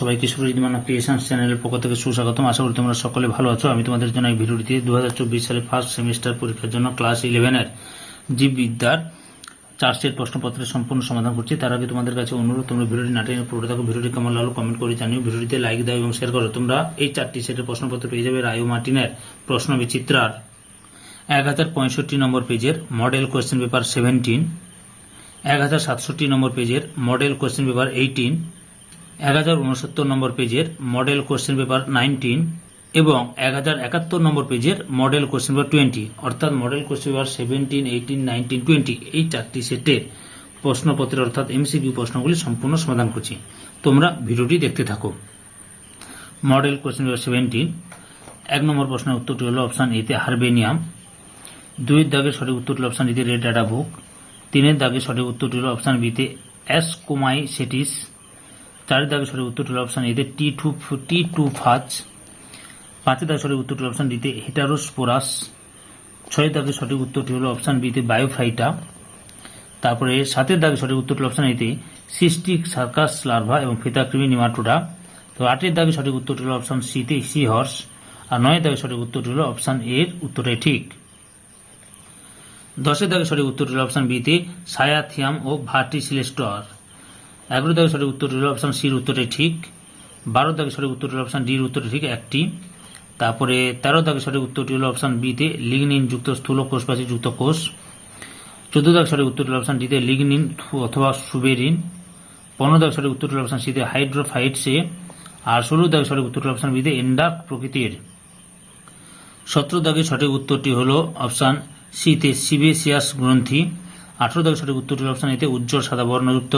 সবাইকে সুরজিমানা ক্রিয়েশন চ্যানেলের পক্ষ থেকে সুস্বাগতম। আশা করি তোমরা সকলে ভালো আছো। আমি তোমাদের জন্য এই ভিডিওটিতে দু সালে ফার্স্ট সেমিস্টার পরীক্ষার জন্য ক্লাস ইলেভেনের জীববিদ্যার চার সেট প্রশ্নপত্রের সম্পূর্ণ সমাধান করছি। তার আগে তোমাদের কাছে অনুরোধ, তোমরা ভিডিওটি নাটে পুরো থাকো। ভিডিওটি কেমন লাগল কমেন্ট করে জানিও। ভিডিওটিতে লাইক দাও এবং শেয়ার করো। তোমরা এই চারটি সেটের প্রশ্নপত্র পেয়ে যাবে রায়ো মার্টিনের প্রশ্ন বিচিত্রার এক হাজার পঁয়ষট্টি নম্বর পেজের মডেল কোয়েশ্চেন পেপার সেভেন্টিন এক হাজার সাতষট্টি নম্বর পেজের মডেল কোয়েশ্চেন পেপার এইটিন এক হাজার উনসত্তর নম্বর পেজের মডেল কোশ্চেন পেপার নাইনটিন এবং এক হাজার একাত্তর নম্বর পেজের মডেল কোশ্চেন পেপার টোয়েন্টি অর্থাৎ model question paper seventeen eighteen nineteen twenty এই চারটি সেটের প্রশ্নপত্রের অর্থাৎ এমসিকিউ প্রশ্নগুলি সম্পূর্ণ সমাধান করছি। তোমরা ভিডিওটি দেখতে থাকো। মডেল কোশ্চেন পেপার সেভেন্টিন এক নম্বর প্রশ্নের উত্তরটি হলো অপশান এতে হারবেনিয়াম, দুইয়ের দাগের সঠিক উত্তরটি অপশান ডিতে রেড ডাটা বুক তিনের দাগের সঠিক উত্তরটি হলো অপশান বিতে অ্যাসকোমাইসেটিস চারের দাগের সঠিক উত্তরটি হলো অপশান এতে টি টু টি টু ফাজ পাঁচের দাগের সঠিক উত্তরটি হলো অপশান ডিতে হেটারোস্পোরাস ছয়ের দাগের সঠিক উত্তরটি হলো অপশান বিতে বায়োফাইটা তারপরে সাতের দাগের সঠিক উত্তরটি অপশান এতে সিস্টিক সার্কাস লার্ভা এবং ফিতাকৃমি নিমাটোডা, তো আটের দাগের সঠিক উত্তরটি হলো অপশান সিতে সি হর্স আর নয়ের দাগের সঠিক উত্তরটি হলো অপশান এর উত্তরটাই ঠিক। দশের দাগের সঠিক উত্তরটি হলো অপশান বিতে সায়াথিয়াম ও ভার্টিসিলেস্টর এগারো দাগের সঠিক উত্তর হলো অপশান সির উত্তরটি ঠিক বারো দাগের সঠিক উত্তরটি হলো অপশান ডির উত্তরটি ঠিক একটি, তারপরে তেরো দাগের সঠিক উত্তরটি হলো অপশান বিতে লিগনিন যুক্ত স্থূল কোষপ্রাচী যুক্ত কোষ চোদ্দ দাগের সঠিক উত্তরটি হলো অপশান ডিতে লিগনিন অথবা সুবেরিন পনেরো দাগের সঠিক উত্তরটি হলো অপশান সিতে হাইড্রোফাইটসে আর ষোলো দাগের সঠিক উত্তরটি অপশান বিতে এন্ডাক প্রকৃতির। সতেরো দাগের সঠিক উত্তরটি হল অপশান সিতে সিবেসিয়াস গ্রন্থি আঠারো দাগের সঠিক উত্তরটি অপশান এতে উজ্জ্বল সাদা বর্ণযুক্ত।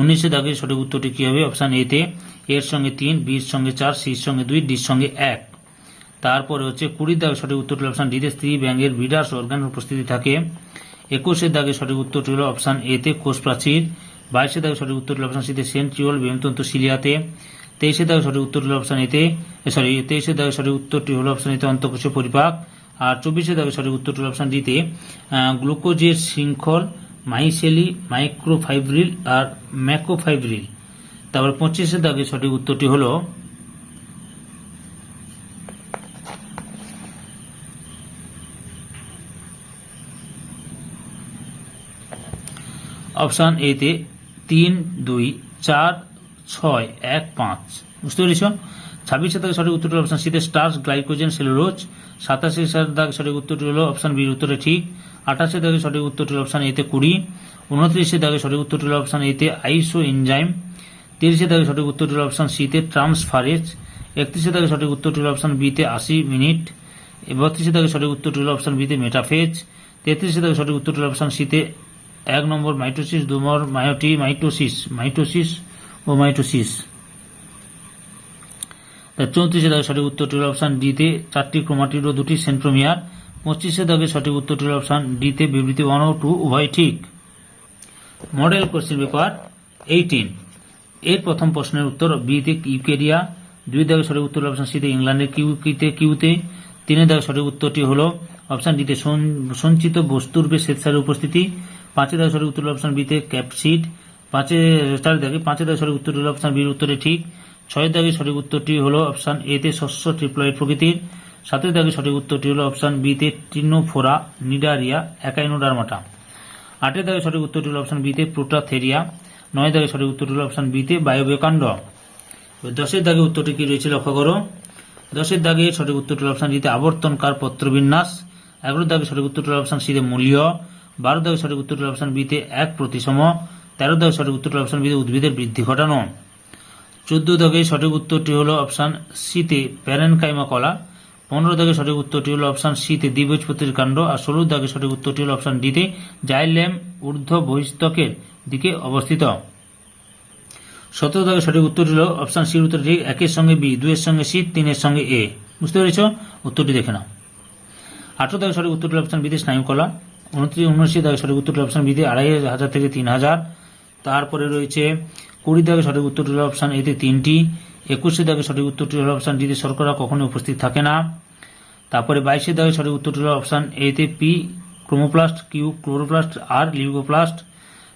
উনিশে দাগের সঠিক উত্তরটি কী হবে? অপশান এতে এর সঙ্গে তিন বির সঙ্গে চার সির সঙ্গে দুই ডির সঙ্গে এক। তারপরে হচ্ছে কুড়ি দাগের সঠিক উত্তরটি অপশান ডিতে স্ত্রী, ব্যাঙ্গের বিডাস অর্গান উপস্থিতি থাকে। একুশের দাগের সঠিক উত্তরটি হল অপশান এতে কোষ প্রাচীর। বাইশে দাগের সঠিক উত্তরটি অপশান সিতে সেন্ট্রিওল বেমতন্তু সিলিয়াতে। তেইশে দাগের সঠিক উত্তরটি হলো অপশান এতে সরি তেইশের দাগের সঠিক উত্তরটি হল অপশান এতে অন্তঃকোষীয় পরিপাক। আর চব্বিশে দাগের সঠিক উত্তরটি হলো অপশান ডিতে গ্লুকোজের শৃঙ্খল, মাইসেলি, মাইক্রোফাইব্রিল আর ম্যাকোফাইব্রিল তারপর পঁচিশে দাগের সঠিক উত্তরটি হলো, অপশান এতে তিন, দুই, চার, ছয়, এক, পাঁচ। বুঝতে পেরেছ? ছাব্বিশে দাগে সঠিক উত্তরটি অপশান সিতে স্টার্স গ্লাইকোজেন, সেলুলোজ। সাতাশে দাগ সঠিক উত্তরটি হলো অপশান বির উত্তরে ঠিক। আঠাশে দাগে সঠিক উত্তরটি হলো অপশান এতে কুড়ি। উনত্রিশে দাগে সঠিক উত্তরটি হলো অপশান এতে আইসো এনজাইম তিরিশে দাগে সঠিক উত্তরটি হলো অপশান সিতে ট্রান্সফারেজ। একত্রিশে দাগে সঠিক উত্তরটি হলো অপশান বিতে আশি মিনিট। বত্রিশে দাগে সঠিক উত্তরটি হলো অপশান বিতে মেটাফেজ। তেত্রিশে দাগে সঠিক উত্তরটি হলো অপশান সিতে এক নম্বর মাইটোসিস, দু নম্বর মায়োটি মাইটোসিস মাইটোসিস ও মাইটোসিস। চৌত্রিশে দাগে সঠিক উত্তরটি হল অপশান ডিতে চারটি ক্রোমাটিড ও দুটি সেন্ট্রোমিয়ার। পঁচিশে দাগে সঠিক উত্তরটি হল অপশান ডিতে বিবৃতি ওয়ান ও টু উভয় ঠিক। Model question paper eighteen. এর প্রথম প্রশ্নের উত্তর বিতে ইউকেরিয়া, দুই দাগে সঠিক উত্তর অপশান সিতে ইংল্যান্ডের কিউতে কিউতে তিনের দাগে সঠিক উত্তরটি হল অপশান ডিতে সঞ্চিত বস্তুর বেশ শ্বেতসারের উপস্থিতি পাঁচের দাগে সঠিক উত্তর অপশান বিতে ক্যাপসিড, পাঁচে চার দাগে পাঁচের দাগে সঠিক উত্তরটি হল অপশান বির উত্তরে ঠিক ছয়ের দাগে সঠিক উত্তরটি হল অপশান এতে শস্য ট্রিপ্লয়েড প্রকৃতির। সাতের দাগে সঠিক উত্তরটি হল অপশান বিতে টিনোফোরা, নিডারিয়া একাইনোডারমাটা আটের দাগে সঠিক উত্তরটি হল অপশান বিতে প্রোটাথেরিয়া নয় দাগে সঠিক উত্তরটি হল অপশান বিতে বায়োবেকাণ্ড। দশের দাগে উত্তরটি কি রয়েছে লক্ষ্য করো। দশের দাগে সঠিক উত্তরটি হল অপশান ডিতে আবর্তনকার পত্রবিন্যাস এগারো দাগে সঠিক উত্তরটি হল অপশান সিতে মূল্য বারো দাগে সঠিক উত্তরটি হল অপশান বিতে এক প্রতিসম তেরো দাগে সঠিক উত্তরটি হল অপশান বিতে উদ্ভিদের বৃদ্ধি ঘটানো। চোদ্দ দাগে সঠিক উত্তরটি হলো অপশান সিতে প্যারেনকাইমা কলা, পনেরো দাগে সঠিক উত্তরটি হলো অপশান সিতে দ্বিবীজপত্রীর কাণ্ড, আর ষোলো দাগে সঠিক উত্তরটি হলো অপশান ডিতে জাইলেম ঊর্ধ্ব বহিস্তকের দিকে অবস্থিত। সতেরো দাগে সঠিক উত্তরটি হলো অপশান সির উত্তর ঠিক একের সঙ্গে বি, দুইয়ের সঙ্গে সি, তিনের সঙ্গে এ। বুঝতে পেরেছ? উত্তরটি দেখে নাও। আঠারো দাগে সঠিক উত্তরটি অপশান বিতে স্নায়ুকলা উনত্রিশ, উনআশি দাগে সঠিক উত্তরটি অপশান বিতে আড়াই হাজার থেকে তিন হাজার। তারপরে রয়েছে কুড়ি দাগে সঠিক উত্তরটি হল অপশান এতে তিনটি, একুশে দাগে সঠিক উত্তরটি হল অপশান ডিতে শর্করা কখনোই উপস্থিত থাকে না। তারপরে বাইশে দাগে সঠিক উত্তরটি হল অপশান এতে পি ক্রোমোপ্লাস্ট কিউ ক্লোরোপ্লাস্ট আর লিউগোপ্লাস্ট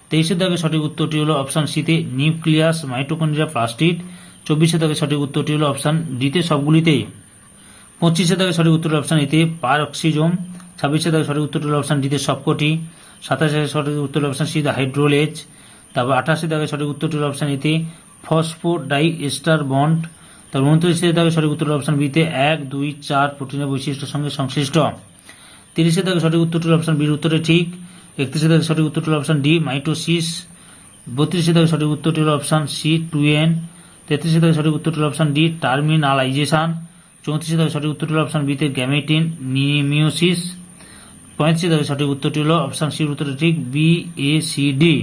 তেইশে দাগে সঠিক উত্তরটি হল অপশান সিতে নিউক্লিয়াস, মাইটোকন্ড্রিয়া, প্লাস্টিড। চব্বিশে দাগে সঠিক উত্তরটি হল অপশান ডিতে সবগুলিতেই। পঁচিশে দাগে সঠিক উত্তর অপশান এতে পার অক্সিজম ছাব্বিশে দাগে সঠিক উত্তরটি হলো অপশান ডিতে সবকটি। সাতাশে সঠিক উত্তর অপশান সিতে হাইড্রোলেজ। তারপর আঠাশে দাগে সঠিক উত্তরটি হলো অপশান এতে ফসফো ডাই এস্টার বন্ড। তারপর উনত্রিশে দাগে সঠিক উত্তর হলো অপশান বিতে এক, দুই, চার প্রোটিনের বৈশিষ্ট্যের সঙ্গে সংশ্লিষ্ট। তিরিশে দাগে সঠিক উত্তরটি হলো অপশান বির উত্তরে ঠিক। একত্রিশে দাগে সঠিক উত্তরটি হলো অপশান ডি মাইটোসিস। বত্রিশে দাগে সঠিক উত্তরটি হলো অপশান সি টু এন তেত্রিশে দাগে সঠিক উত্তরটি হলো অপশান ডি টার্মিনালাইজেশন। চৌত্রিশে দাগে সঠিক উত্তরটি হলো অপশান বিতে গ্যামেটিন মিওসিস পঁয়ত্রিশে দাগে সঠিক উত্তরটি হল অপশান সির উত্তরটি ঠিক B, A, C, D.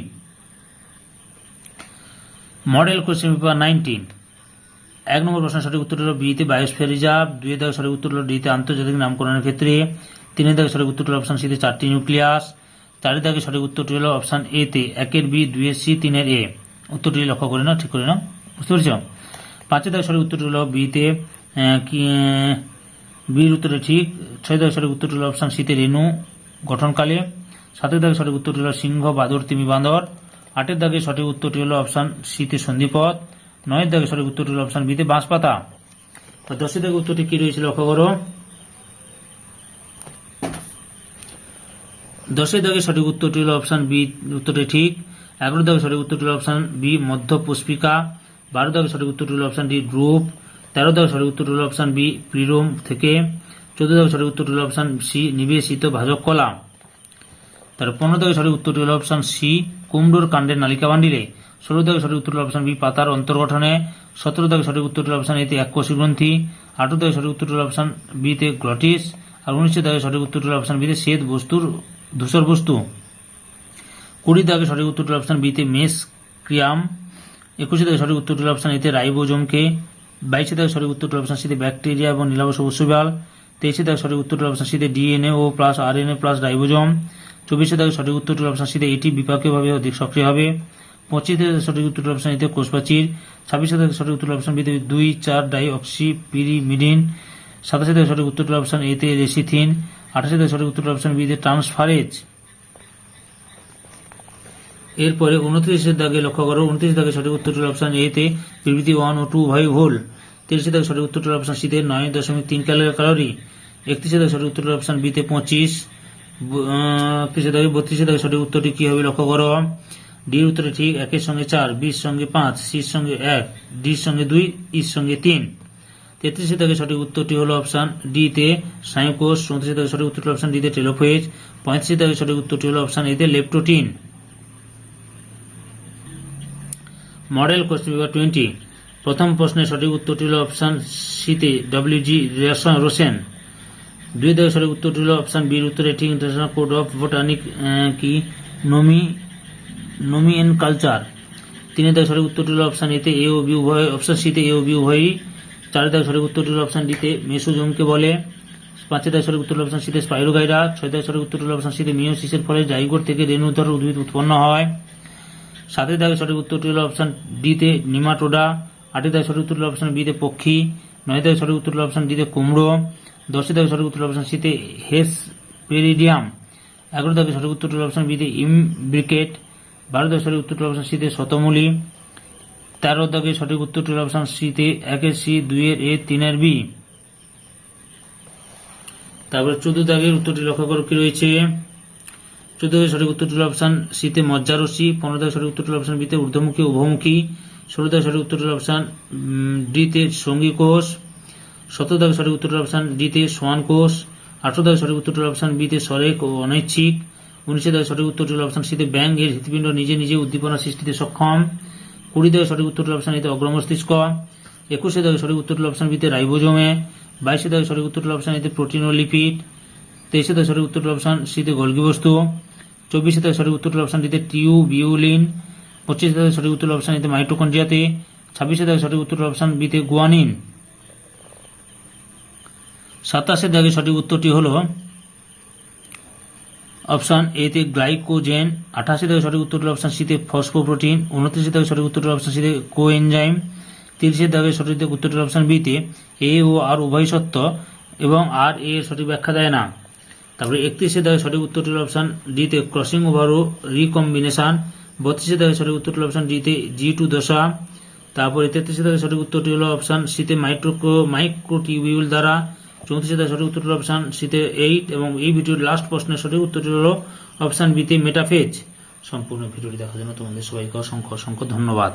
Model question paper nineteen. এক নম্বর প্রশ্নের সঠিক উত্তর হলো বিতে বায়োস্ফিয়ার রিজার্ভ দুই দাগে সঠিক উত্তর হল ডিতে আন্তর্জাতিক নামকরণের ক্ষেত্রে তিনের দাগে সঠিক উত্তর হলো অপশান সিতে চারটি নিউক্লিয়াস চারের দাগে সঠিক উত্তরটি হলো অপশান এ তে একের বি দুইয়ের সি তিনের এ। উত্তরটি লক্ষ্য করে নাও, ঠিক করে নাও। বুঝতে পেরেছ? পাঁচের দাগে সঠিক উত্তরটি হলো বিতে বির উত্তরে ঠিক, ছয় দাগে সঠিক উত্তরটি হলো অপশান সিতে রেণু গঠনকালে সাতের দাগে সঠিক উত্তরটি হলো সিংহ বাদর তিমি বান্দর আটের দাগে সঠিক উত্তরটি হলো অপশান সিতে সন্ধিপথ, নয়ের দাগে সঠিক উত্তরটি হলো অপশান বিতে বাঁশপাতা। তো দশের দাগে উত্তরটি কি রয়েছে লক্ষ্য করো? দশের দাগে সঠিক উত্তরটি হলো অপশান বি উত্তরটি ঠিক। এগারো দাগে সঠিক উত্তরটি হলো অপশান বি মধ্য পুষ্পিকা বারো দাগে সঠিক উত্তরটি হলো অপশান ডি গ্রুপ তেরো দাগে সঠিক উত্তরটি হলো অপশান বি প্রিরোম থেকে। চোদ্দ দাগে সঠিক উত্তরটি হলো অপশান সি নিবেশিত ভাজক কলা। তার পনেরো দাগে সঠিক উত্তরটি হলো অপশান সি কুমড়োর কাণ্ডের নালিকা বান্ডিলে। ষোলো দাগে সঠিক উত্তর হলো অপশান বি পাতার অন্তর্গঠনে। সতেরো দাগে সঠিক উত্তরটি অপশান এতে এককোষী গ্রন্থি। আঠারো দাগে সঠিক উত্তরটি অপশান বিতে গ্লটিস। আর উনিশে দাগে সঠিক উত্তরটি অপশান বিতে শ্বেত বস্তুর, ধূসর বস্তু। কুড়ি দাগে সঠিক উত্তরটি অপশান বিতে মেস ক্রিয়াম। একুশে দাগে সঠিক উত্তরটি অপশান এতে রাইবোজমকে। বাইশে দাগে সঠিক উত্তরটি অপশান সিতে ব্যাকটেরিয়া এবং নীলাবশ বসুবাল তেইশে দাগে সঠিক উত্তরটি অপশান সিতে ডিএনএ ও প্লাস আরএনএ প্লাস রাইবোজম। চব্বিশে দাগে সঠিক উত্তরটি হলো অপশান সিতে এটি বিপাকীয়ভাবে অধিক সক্রিয় হবে। পঁচিশে সঠিক উত্তরটি হলো অপশান এতে কোষপ্রাচীর ছাব্বিশে দাগে সঠিক উত্তর হলো অপশান বিতে দুই, চার, ডাই, অক্সি পিরিমিডিন সাতাশে দাগে সঠিক উত্তরটি হলো অপশান এতে রেসিথিন, আঠাশে দাগে সঠিক উত্তরটি হলো অপশান বিতে ট্রান্সফারেজ। এরপরে উনত্রিশের দাগে লক্ষ্য করো, উনত্রিশ দাগে সঠিক উত্তরটি অপশন এ তে বিবৃতি ওয়ান ও টু ভাই ভুল। তিরিশে দাগে সঠিক উত্তরটি অপশন সিতে নয় দশমিক তিন ক্যালোরি একত্রিশে দাগে সঠিক উত্তরটি অপশন বি তে পঁচিশ। একত্রিশে দাগে বত্রিশে দাগে সঠিক উত্তরটি কি হবে? লক্ষ্য করো। ডির উত্তরে ঠিক, একের সঙ্গে চার, বির সঙ্গে পাঁচ, সির সঙ্গে এক, ডির সঙ্গে দুই, ইর সঙ্গে তিন। তেত্রিশে দাগে সঠিক উত্তরটি হলো অপশন ডি তে সাইকোস চৌত্রিশে দাগে সঠিক উত্তরটি অপশন ডি তে টেলোফেজ। পঁয়ত্রিশে দাগে সঠিক উত্তরটি হলো অপশন এ তে leptotene. Model question paper twenty, প্রথম প্রশ্নের সঠিক উত্তরটি হল অপশান সিতে ডব্লিউজি রোসেন দুই দাগের সঠিক উত্তরটি হল অপশান বির উত্তরে এটি ইন্টারন্যাশনাল কোড অফ বোটানিক কি? নোমি নোমি এন্ড কালচার তিন দাগের সঠিক উত্তরটি হল অপশান এতে এ ও বি উভয় অপশান সিতে এ ও বি উভয়ই। চার দাগের সঠিক উত্তরটি হল অপশান ডিতে মেসোজোমকে বলে। পাঁচের সঠিক উত্তর হল অপশান সিতে স্পাইরোগাইরা ছয় দাগের সঠিক উত্তরটি হল অপশান সিতে মিওসিসের ফলে জাইগোট থেকে রেণুধর উদ্ভিদ উৎপন্ন হয়। সাতের দাগে সঠিক উত্তরটি হলো অপশন ডিতে নিমাটোডা। আটের দাগে সঠিক উত্তর হলো অপশন বিতে পক্ষী। নয় দাগে সঠিক উত্তর হলো অপশন ডিতে কুমড়ো। দশের দাগে সঠিক উত্তর অপশন সিতে হেস পেরিডিয়াম এগারো দাগে সঠিক উত্তর অপশন বিতে ইমব্রিকেট বারো দাগে সঠিক উত্তর অপশন সিতে শতমূলি, তেরো দাগে সঠিক উত্তরটি হলো অপশন সিতে একের সি দুইয়ের এ তিনের বি। তারপরে চোদ্দ দাগের উত্তরটি লক্ষ্য করো কি রয়েছে? চোদ্দ দাগের সঠিক উত্তরটি হলো অপশান সিতে মজ্জারসি, পনেরো দাগের সঠিক উত্তরটি হলো অপশান বিতে ঊর্ধ্বমুখী উভমুখী ষোলো দাগের সঠিক উত্তরটি হলো অপশান ডিতে সঙ্গী কোষ সতেরো দাগের সঠিক উত্তরটি অপশান ডিতে সোয়ান কোষ আঠারো দাগের সঠিক উত্তরটি অপশান বিতে সরেক ও অনৈচ্ছিক উনিশে দাগের সঠিক উত্তরটি হলো অপশান সিতে ব্যাং এর হৃৎপিণ্ড নিজে নিজে উদ্দীপনা সৃষ্টিতে সক্ষম কুড়ি দাগের সঠিক উত্তরটি হলো অপশান এতে অগ্রমস্তিষ্ক একুশে দাগের সঠিক উত্তরটি অপশান বিতে রাইবোজোমে বাইশে দাগের সঠিক উত্তরটি হলো অপশান এতে প্রোটিন ও লিপিড তেইশে দাগের সঠিক উত্তরটি অপশান সিতে গলগি বস্তু চব্বিশে তাদের সঠিক উত্তর অপশান দিতে টিউ বিউলিন পঁচিশে তাদের সঠিক উত্তর অপশান দিতে মাইটোকন্ড্রিয়াতে ছাব্বিশে তাদের সঠিক উত্তর অপশান বিতে গুয়ানিন সাতাশে দাগে সঠিক উত্তরটি হল অপশান এতে গ্লাইকোজেন, আঠাশে দাগে সঠিক উত্তরটি অপশান সিতে ফসফোপ্রোটিন, উনত্রিশে দাগে সঠিক উত্তরটি অপশান সিতে কোএনজাইম, তিরিশে দাগে সঠিক উত্তরটি অপশান বিতে এ ও আর উভয় সত্য এবং আর এ সঠিক ব্যাখ্যা দেয় না। তারপরে একত্রিশে দাগে সঠিক উত্তরটি হলো অপশান ডিতে ক্রসিং ওভার ও রিকম্বিনেশন, বত্রিশে দাগে সঠিক উত্তরটি হলো অপশান ডিতে জি টু দশা, তারপরে তেত্রিশে দাগের সঠিক উত্তরটি হলো অপশান সিতে মাইক্রো মাইক্রোটিউবিউল দ্বারা চৌত্রিশে দাগের সঠিক উত্তরটি অপশান সিতে এইট এবং এই ভিডিওর লাস্ট প্রশ্নের সঠিক উত্তরটি হল অপশান বিতে মেটাফেজ সম্পূর্ণ ভিডিওটি দেখার জন্য তোমাদের সবাইকে অসংখ্য অসংখ্য ধন্যবাদ।